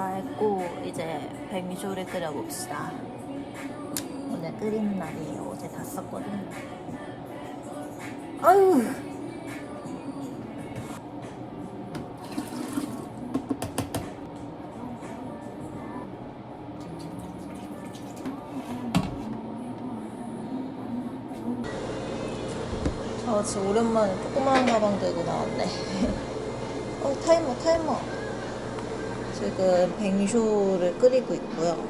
다 했고 이제 백미쇼를 끓여봅시다. 오늘 끓이는 날이에요. 어제 다 썼거든요. 아유. 아, 진짜 오랜만에 조그마한 가방 들고 나왔네. 어, 타이머, 타이머. 지금 백미쇼를 끓이고 있고요.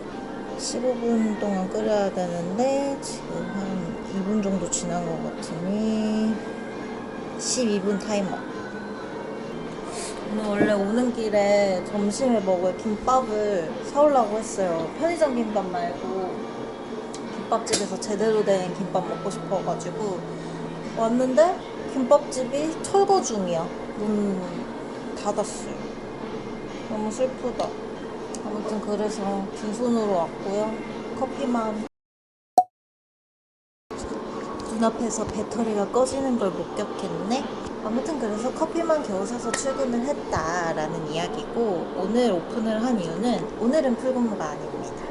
15분 동안 끓여야 되는데 지금 한 2분 정도 지난 것 같으니 12분 타이머. 오늘 원래 오는 길에 점심에 먹을 김밥을 사오려고 했어요. 편의점 김밥 말고 김밥집에서 제대로 된 김밥 먹고 싶어가지고 왔는데 김밥집이 철거 중이야. 문 닫았어요. 너무 슬프다. 아무튼 그래서 빈손으로 왔고요. 커피만. 눈앞에서 배터리가 꺼지는 걸 목격했네. 아무튼 그래서 커피만 겨우 사서 출근을 했다라는 이야기고 오늘 오픈을 한 이유는 오늘은 풀근무가 아닙니다.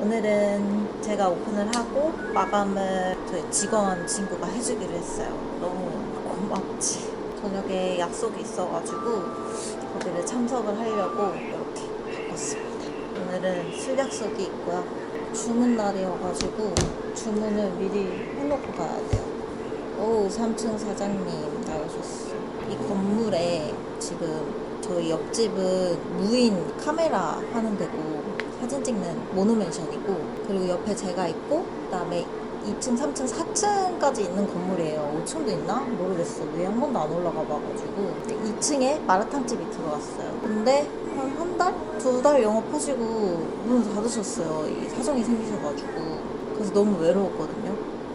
오늘은 제가 오픈을 하고 마감을 저희 직원 친구가 해주기로 했어요. 너무 고맙지. 저녁에 약속이 있어가지고 거기를 참석을 하려고 이렇게 바꿨습니다. 오늘은 술 약속이 있고요. 주문 날이어가지고 주문을 미리 해놓고 가야 돼요. 오, 3층 사장님 나오셨어. 이 건물에 지금 저희 옆집은 무인 카메라 하는 데고 찍는 모노멘션이고 그리고 옆에 제가 있고 그다음에 2층, 3층, 4층까지 있는 건물이에요. 5층도 있나? 모르겠어. 왜 한 번도 안 올라가 봐가지고 2층에 마라탕집이 들어왔어요. 근데 한 한 달? 두 달 영업 하시고 문을 닫으셨어요. 이 사정이 생기셔가지고 그래서 너무 외로웠거든요.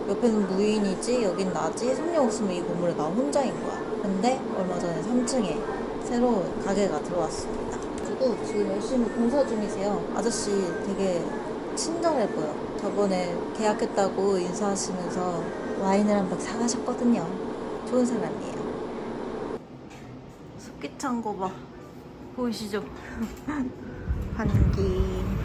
옆에는 무인이지 여긴 나지 손님 없으면 이 건물에 나 혼자인 거야. 근데 얼마 전에 3층에 새로운 가게가 들어왔습니다. 그리고 지금 열심히 공사 중이세요. 아저씨 되게 친절해 보여. 저번에 계약했다고 인사하시면서 와인을 한백 사가셨거든요. 좋은 사람이에요. 습기찬 거 봐. 보이시죠? 환기.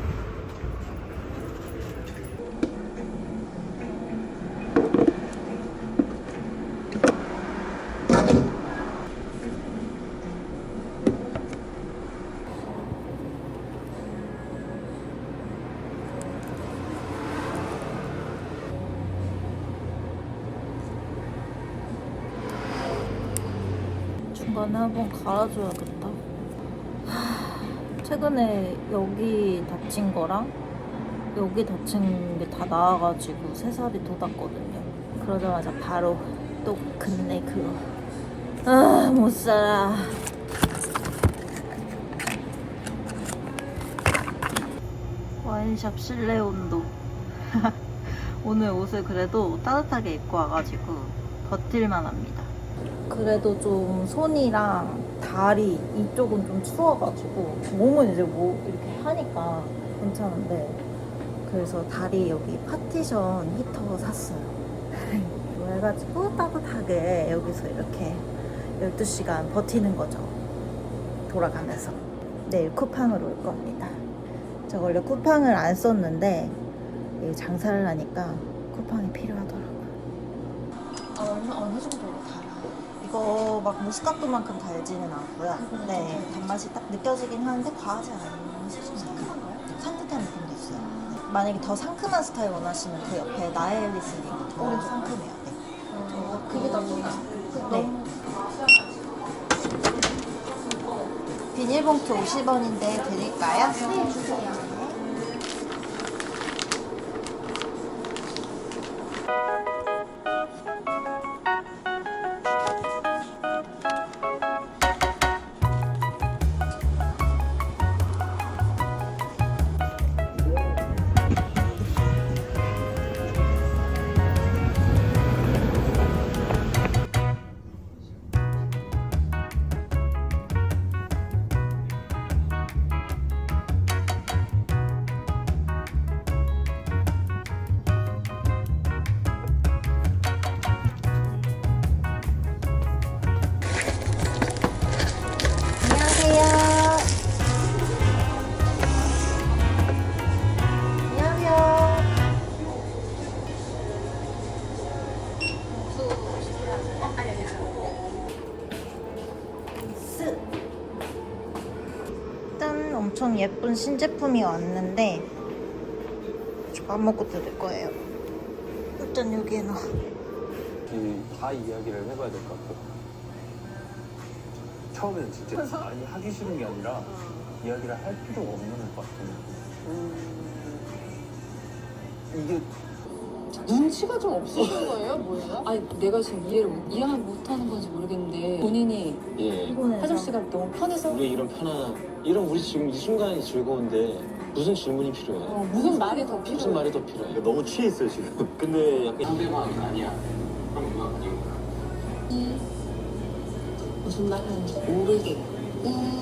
중간에 한번 갈아줘야겠다. 하, 최근에 여기 다친 거랑 여기 다친 게 다 나와가지고 세 살이 돋았거든요. 그러자마자 바로 또 근내 그거. 아, 못 살아. 와인샵 실내 온도. 오늘 옷을 그래도 따뜻하게 입고 와가지고 버틸만 합니다. 그래도 좀 손이랑 다리 이쪽은 좀 추워가지고 몸은 이제 뭐 이렇게 하니까 괜찮은데 그래서 다리 여기 파티션 히터 샀어요. 이거 해가지고 따뜻하게 여기서 이렇게 12시간 버티는 거죠. 돌아가면서 내일 쿠팡으로 올 겁니다. 저 원래 쿠팡을 안 썼는데 이 장사를 하니까 쿠팡이 필요하더라고요. 아, 얼마 어느 정도로 달아? 이거 막 무스카토만큼 달지는 않고요. 네, 단맛이 딱 느껴지긴 하는데 과하지 않은 수준. 상큼한가요? 산뜻한 느낌도 있어요. 네. 만약에 더 상큼한 스타일 원하시면 그 옆에 나엘리슬링 더 상큼해요. 네. 저 그게 더 좋아요. 네. 비닐봉투 50원인데 드릴까요? 네, 주세요. 엄청 예쁜 신제품이 왔는데 밥 먹고 뜯을 거예요. 일단 여기에 놔. 다 이야기를 해봐야 될 것 같고 처음에는 진짜 아니 하기 싫은 게 아니라 이야기를 할 필요가 없는 것 같아요 이게 눈치가 좀 없으신 거예요? 뭐예요? 아니 내가 지금 이해를 못, 이해 못하는 건지 모르겠는데 본인이 예. 하정 씨가 너무 편해서 우리 이런 편안한 이런 우리 지금 이 순간이 즐거운데 무슨 질문이 필요해? 어, 무슨 말이 더 필요해? 무슨 말이 더 필요해? 너무 취해 있어요 지금. 근데 약간 상대방이 아니야. 그럼 누가 이 무슨 말 하는지 모르게 우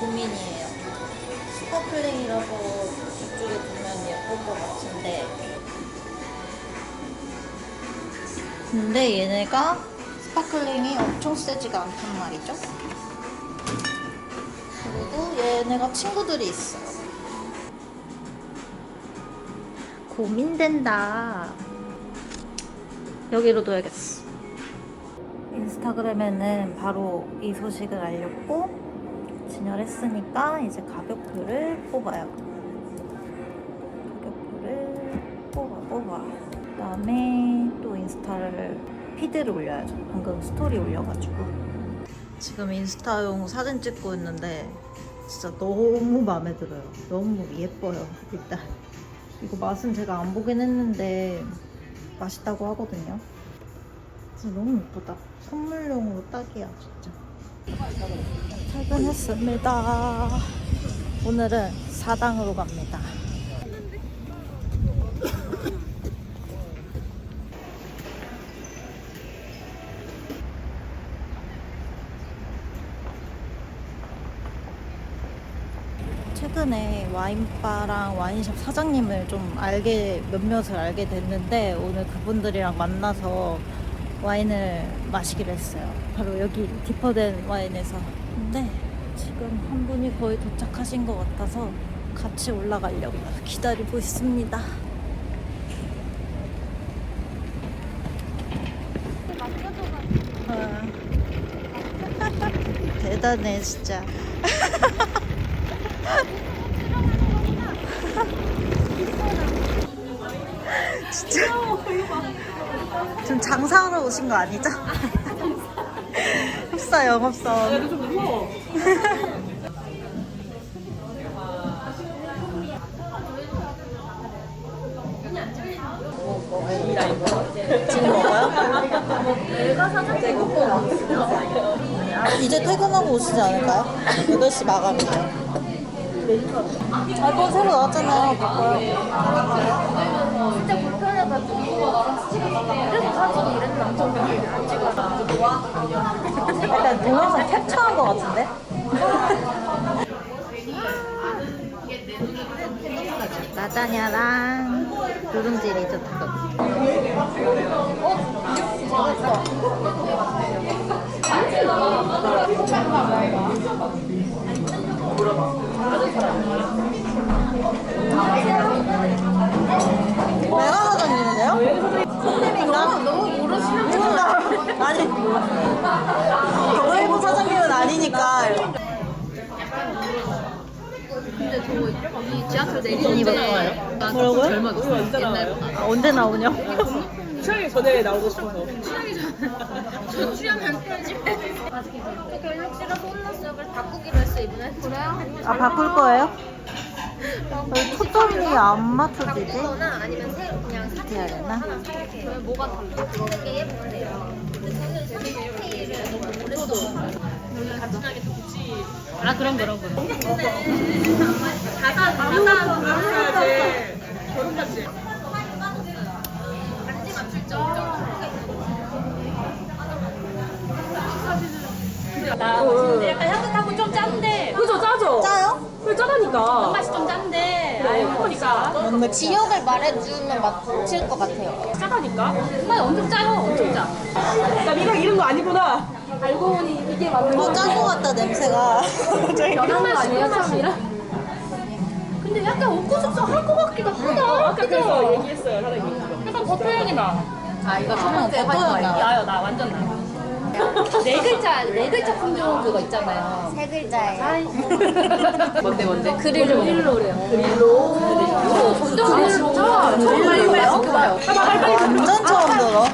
고민이에요. 스파클링이라서 이쪽에 두면 예쁠 것 같은데. 근데 얘네가 스파클링이 엄청 세지가 않단 말이죠. 그리고 얘네가 친구들이 있어요. 고민된다. 여기로 둬야겠어. 인스타그램에는 바로 이 소식을 알렸고 진열했으니까 이제 가격표를 뽑아요. 가격표를 뽑아 뽑아. 그다음에 또 인스타를 피드를 올려야죠. 방금 스토리 올려가지고. 지금 인스타용 사진 찍고 있는데 진짜 너무 마음에 들어요. 너무 예뻐요. 일단. 이거 맛은 제가 안 보긴 했는데 맛있다고 하거든요. 진짜 너무 예쁘다. 선물용으로 딱이야, 진짜. 퇴근했습니다. 오늘은 사당으로 갑니다. 최근에 와인바랑 와인샵 사장님을 좀 알게 몇몇을 알게 됐는데 오늘 그분들이랑 만나서 와인을 마시기로 했어요. 바로 여기 디퍼된 와인에서. 근데 지금 한 분이 거의 도착하신 것 같아서 같이 올라가려고 기다리고 있습니다. 아. 대단해 진짜. 진짜. 좀 장사하러 오신 거 아니죠? 흡사 영업사. 지금 먹어요? 이제 퇴근하고 오시지 않을까요? 8시 마감이에요. 알번 새로 나왔잖아요. 바꿔요. 진짜 일단 동영상 캡처한 것 같은데? 라자냐랑 누룽지 리조트. 내가 사장님인데요? 손님인가? 너무 모르시는 아니 경일부 사장님은 아니니까 이 지하철 돈이 몇 내리는데 거예요? 뭐라고요? 잘 맞았어요 옛날 아, 언제 나오냐? 취향이 전에 나오고 싶어서. 저 출연한 편집해 저 갤럭시라서 홈런스역을 바꾸기로 했어 이번에 그래요? 아 바꿀 거예요? 왜 초점이 안 맞춰지지? 바꾸거나 아니면 새 그냥 어떻게 해야 되나? 하나 살게요 저는 뭐가 달라? 되게 예쁜데요 근데 저는 사진 스타일을 너무 오랫동안 아 그럼 그럼 그럼 자산 자산 결혼까지. 결혼까지. 반지 맞출 점 그죠, 짜죠? 짜요? 그 짜다니까. 좀 짠데. 뭔 지역을 말해주면 맞힐 것 같아요. 짜다니까? 정말 엄청 짜요, 엄청 짜. 나 미각 이런 거 아니구나. 알고 보니 이게 맞는 어, 짠거 같다, 냄새가. 연한 맛이에요, 참이라. 근데 약간 옥구숙숙 할것 같기도 하다. 아까 그래서 얘기했어요, 사장님. 약간 버터 향이 나. 아 이거 첫 어, 번째 화이트 나. 나요, 나 완전 나. 네 글자, 네 글자 품종 그거 있잖아요. 세 글자예요. 뭔데 뭔데? 그릴로. 그릴로래요. 그릴로. 점점 그릴로. 진짜. 정말 빨리 봐요. 완전 처음 들어.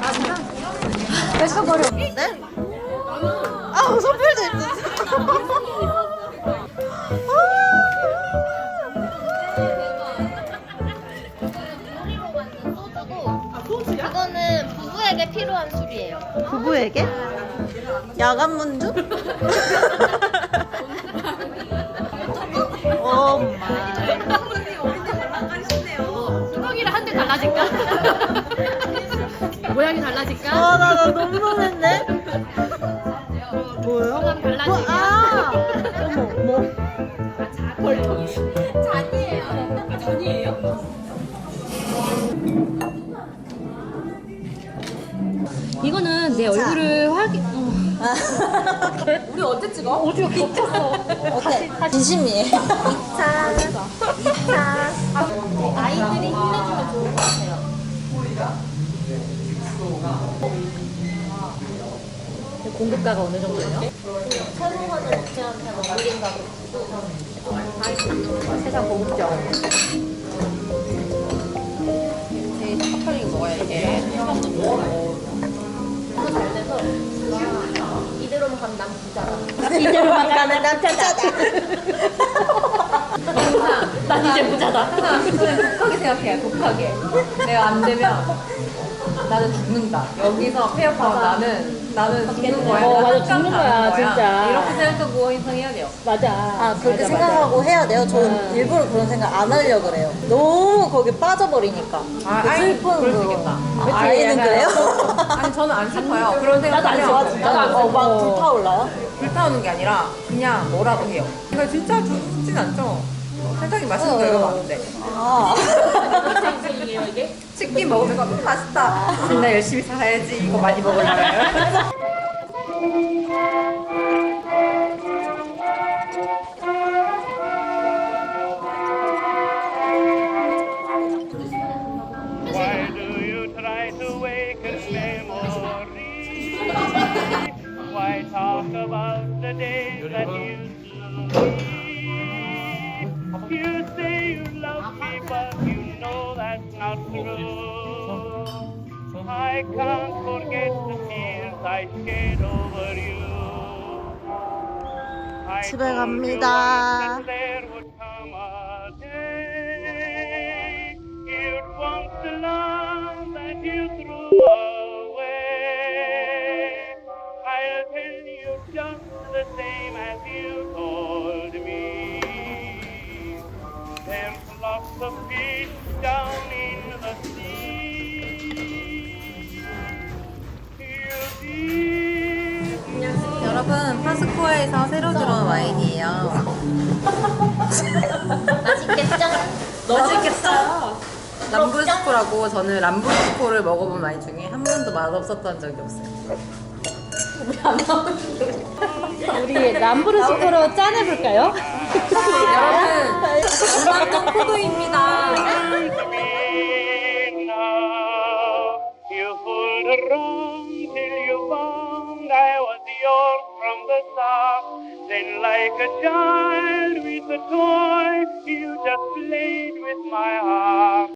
뺏어버렸는데? 아, 선물도 있어. 그거는 부부에게 필요한 술이에요. 부부에게? 야간 문주? 엄마. 뚜껑이랑 한대 달라질까? 우리 언제 찍어? 어디가 겹쳤어? 오케이. 진심이에요. 2차. 2차. 아이들이 힘내주면 좋을 것 같아요. 공급가가 어느 정도예요? 새로워하는 업체한테는 올린 가격 세상 고급져. 제일 섭섭하게 먹어야 이게. 이대로만 가면 난 부자다. 이대로만 가면 난 부자다. 난 이제 부자다. 독하게 생각해. 독하게. 내가 안 되면 나는 죽는다. 여기서 폐업하면 나는 나는 죽는 거야. 어, 맞아. 죽는 거야, 진짜. 이렇게 생각하고 희생해야 돼요. 맞아. 아, 그렇게 생각하고 해야 돼요? 저는 일부러 그런 생각 안 하려고 그래요. 너무 거기 빠져버리니까. 아, 그 아이, 슬픈 그럴 수 그거. 있겠다. 아, 아이는 그래요? 아니 저는 안 슬퍼요. 그런 생각 나도 안 좋아, 진짜. 어, 막 불타올라요? 불타오는 게 아니라 그냥 뭐라도 해요. 이거 진짜 죽진 않죠. 세상에 맛있는 어. 결과 많은데 아. 치킨 먹으면 음, 맛있다. 나 열심히 살아야지. 이거 많이 먹으려면. Why talk about the days that used to be? You say you love me, but you know that's not true. I can't forget the tears I shed over you. I 집에 told you 갑니다. once that there would come a day you'd want the love that you threw away. I'll tell you just the same as you told There's lots of fish down in the sea. 여러분 파스코에서 새로 들어온 와인이에요. 맛있겠죠? 맛있겠죠? 람브르스코라고 저는 람브르스코를 먹어본 와인 중에 한 번도 맛없었던 적이 없어요. 우리 람브르스코로 짠해볼까요? 여러분 건강한 포도입니다. now. You fooled around till you found I was yours from the start. Then, like a child with a toy, you just played with my heart.